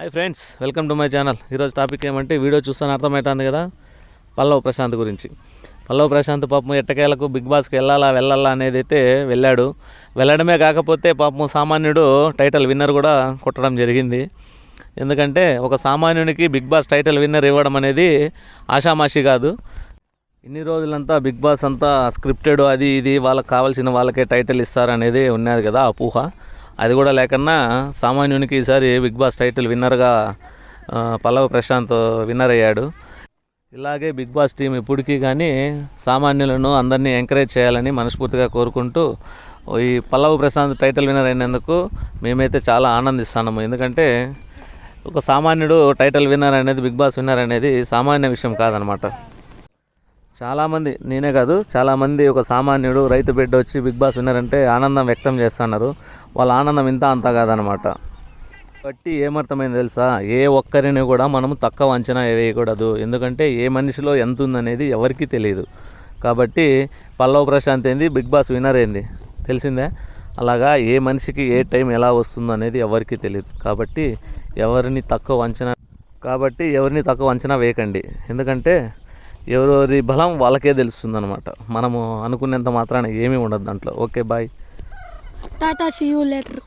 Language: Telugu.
Hi friends welcome to my channel. ఈరోజు టాపిక్ ఏమంటే వీడియో చూస్తాను అర్థమవుతుంది కదా పల్లవ్ ప్రశాంత్ గురించి. పల్లవ్ ప్రశాంత్ పాపం ఎట్టకేలకు బిగ్ బాస్కి వెళ్ళాలా వెళ్ళాలా అనేది అయితే వెళ్ళాడు. వెళ్ళడమే కాకపోతే పాపం సామాన్యుడు టైటిల్ విన్నర్ కూడా కొట్టడం జరిగింది. ఎందుకంటే ఒక సామాన్యునికి బిగ్ బాస్ టైటిల్ విన్నర్ ఇవ్వడం అనేది ఆషామాషి కాదు. ఇన్ని రోజులంతా బిగ్ బాస్ అంతా స్క్రిప్టెడ్ అది ఇది వాళ్ళకి కావాల్సిన వాళ్ళకే టైటిల్ ఇస్తారనేది ఉన్నది కదా అపూహ. అది కూడా లేకన్నా సామాన్యునికి ఈసారి బిగ్ బాస్ టైటిల్ విన్నర్గా పల్లవ ప్రశాంత్ విన్నర్ అయ్యాడు. ఇలాగే బిగ్ బాస్ టీం ఇప్పటికీ కానీ సామాన్యులను అందరినీ ఎంకరేజ్ చేయాలని మనస్ఫూర్తిగా కోరుకుంటూ ఈ పల్లవ ప్రశాంత్ టైటిల్ విన్నర్ అయినందుకు మేమైతే చాలా ఆనందిస్తున్నాము ఎందుకంటే ఒక సామాన్యుడు టైటిల్ విన్నర్ అనేది బిగ్ బాస్ విన్నర్ అనేది సామాన్య విషయం కాదనమాట. చాలామంది నేనే కాదు చాలామంది ఒక సామాన్యుడు రైతు బిడ్డ వచ్చి బిగ్ బాస్ విన్నారంటే అంటే ఆనందం వ్యక్తం చేస్తున్నారు. వాళ్ళ ఆనందం ఇంత అంత కాదనమాట బట్టి ఏమర్థమైంది తెలుసా? ఏ ఒక్కరిని కూడా మనం తక్కువ అంచనా వేయకూడదు. ఎందుకంటే ఏ మనిషిలో ఎంత ఉందనేది ఎవరికీ తెలియదు కాబట్టి పల్లవ్ ప్రశాంత్ ఏంది బిగ్ బాస్ విన్నర్ ఏంది? తెలిసిందే? అలాగా ఏ మనిషికి ఏ టైం ఎలా వస్తుందో అనేది ఎవరికీ తెలియదు కాబట్టి ఎవరిని తక్కువ అంచనా కాబట్టి ఎవరిని తక్కువ అంచనా వేయకండి. ఎందుకంటే ఎవరెవరి బలం వాళ్ళకే తెలుస్తుంది అనమాట మనము అనుకునేంత మాత్రాన ఏమీ ఉండదు దాంట్లో. Okay bye. Tata see you later.